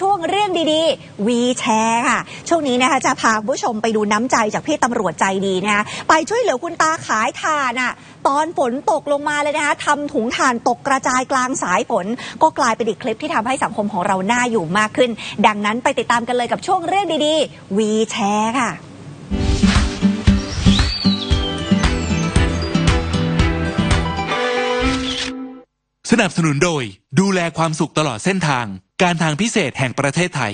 ช่วงเรื่องดีๆ วีแชร์ค่ะ ช่วงนี้นะคะจะพาผู้ชมไปดูน้ำใจจากพี่ตำรวจใจดีนะคะไปช่วยเหลือคุณตาขายถ่านอะตอนฝนตกลงมาเลยนะคะทำถุงถ่านตกกระจายกลางสายฝน ก็กลายเป็นอีกคลิปที่ทำให้สังคมของเราน่าอยู่มากขึ้น ดังนั้นไปติดตามกันเลยกับช่วงเรื่องดีๆ วีแชร์ค่ะสนับสนุนโดย ดูแลความสุขตลอดเส้นทาง การทางพิเศษแห่งประเทศไทย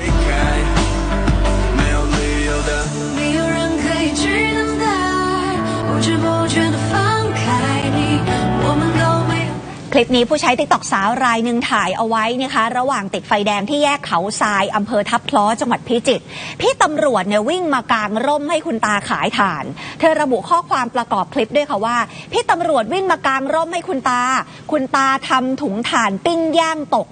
离开，没有理由的。没有人可以去等待，不知不觉的放开你，我们都没有。 คลิปนี้ผู้ใช้ติ๊กต็อกสาวรายหนึ่งถ่ายเอาไว้นะคะ ระหว่างติดไฟแดงที่แยกเขาทรายอำเภอทับคล้อจังหวัดพิจิตรพี่ตำรวจเนี่ยวิ่งมากางร่มให้คุณตาขายถ่าน เธอระบุข้อความประกอบคลิปด้วยค่ะว่า พี่ตำรวจวิ่งมากางร่มให้คุณตา คุณตาทำถุงถ่านปิ้งย่างตก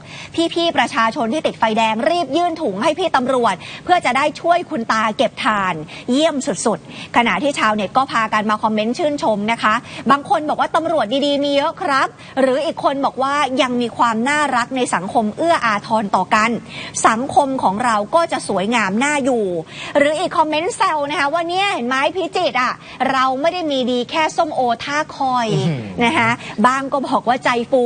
พี่ๆประชาชนที่ติดไฟแดงรีบยื่นถุงให้พี่ตำรวจ เพื่อจะได้ช่วยคุณตาเก็บถ่าน เยี่ยมสุดๆ ขณะที่ชาวเน็ตก็พากันมาคอมเมนต์ชื่นชมนะคะ บางคนบอกว่าตำรวจดีๆมีเยอะครับ หรืออีกคนบอกว่ายังมีความน่ารักในสังคมเอื้ออาทรต่อกัน สังคมของเราก็จะสวยงามน่าอยู่ หรืออีกคอมเมนต์แซวนะคะว่าเนี่ยเห็นไหมพิจิตรอะเราไม่ได้มีดีแค่ส้มโอท่าคอยนะคะบางก็บอกว่าใจฟู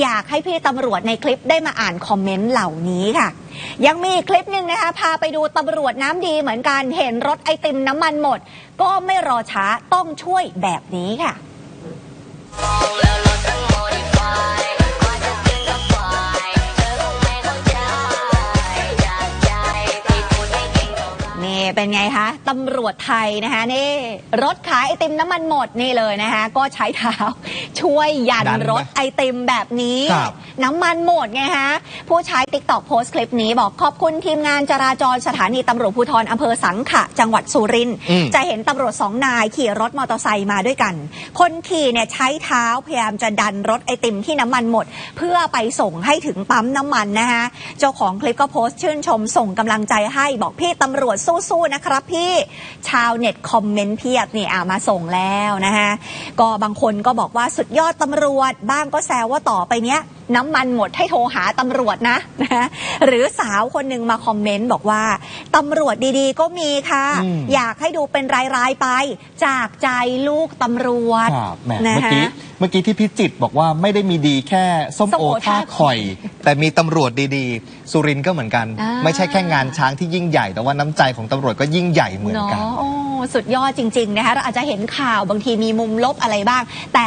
อยากให้พี่ตำรวจในคลิปได้มาอ่านคอมเมนต์เหล่านี้ค่ะยังมีอีกคลิปหนึ่งนะคะพาไปดูตำรวจน้ำดีเหมือนกันเห็นรถไอติมน้ำมันหมด ก็ไม่รอช้าต้องช่วยแบบนี้ค่ะ เป็นไงคะตำรวจไทยนะคะนี่รถขายไอติมน้ำมันหมดนี่เลยนะคะก็ใช้เท้าช่วยยันดันรถไอติมแบบนี้ ครับ น้ำมันหมดไงฮะผู้ใช้ติ๊กต็อกโพสต์คลิปนี้บอกขอบคุณทีมงานจราจรสถานีตำรวจภูธรอำเภอสังขะ จังหวัดสุรินทร์อืม จะเห็นตำรวจสองนายขี่รถมอเตอร์ไซค์มาด้วยกัน คนขี่เนี่ยใช้เท้าพยายามจะดันรถไอติมที่น้ำมันหมด เพื่อไปส่งให้ถึงปั๊มน้ำมันนะคะเจ้าของคลิปก็โพสต์ชื่นชมส่งกำลังใจให้บอกพี่ตำรวจสู้ๆนะครับพี่ชาวเน็ตคอมเมนต์เพียบนี่อ่ามาส่งแล้วนะคะก็บางคนก็บอกว่าสุดยอดตำรวจบ้างก็แซวว่าต่อไปเนี้ย น้ำมันหมดให้โทรหาตำรวจนะนะหรือสาวคนหนึ่งมาคอมเมนต์บอกว่าตำรวจดีๆ ก็มีค่ะอืมอยากให้ดูเป็นรายๆไป จากใจลูกตำรวจครับแหมนะเมื่อฮะกี้เมื่อกี้ที่พิจิตรบอกว่าไม่ได้มีดีแค่ส้มส้มโอโอท่าท่าข่อย แต่มีตำรวจดีๆ สุรินทร์ก็เหมือนกัน อ่า ไม่ใช่แค่งานช้างที่ยิ่งใหญ่ แต่ว่าน้ำใจของตำรวจก็ยิ่งใหญ่เหมือนเนาะกันโอ้สุดยอดจริง ๆ นะคะ เราอาจจะเห็นข่าวบางทีมีมุมลบอะไรบ้าง แต่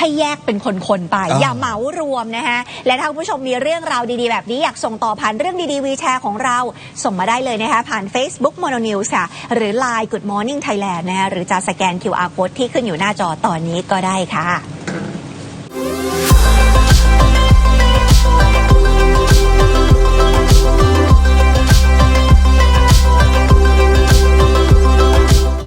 ให้แยกเป็นคนๆไปอ่าอย่าเหมารวมนะคะและถ้าคุณผู้ชมมีเรื่องราวดีๆ แบบนี้อยากส่งต่อผ่านเรื่องดีๆวีแชร์ของเราส่งมาได้เลยนะคะผ่าน Facebook Mono News ค่ะ หรือ Line Good Morning Thailand นะคะหรือจะสแกน QR Code ที่ขึ้นอยู่หน้าจอตอนนี้ก็ได้ค่ะ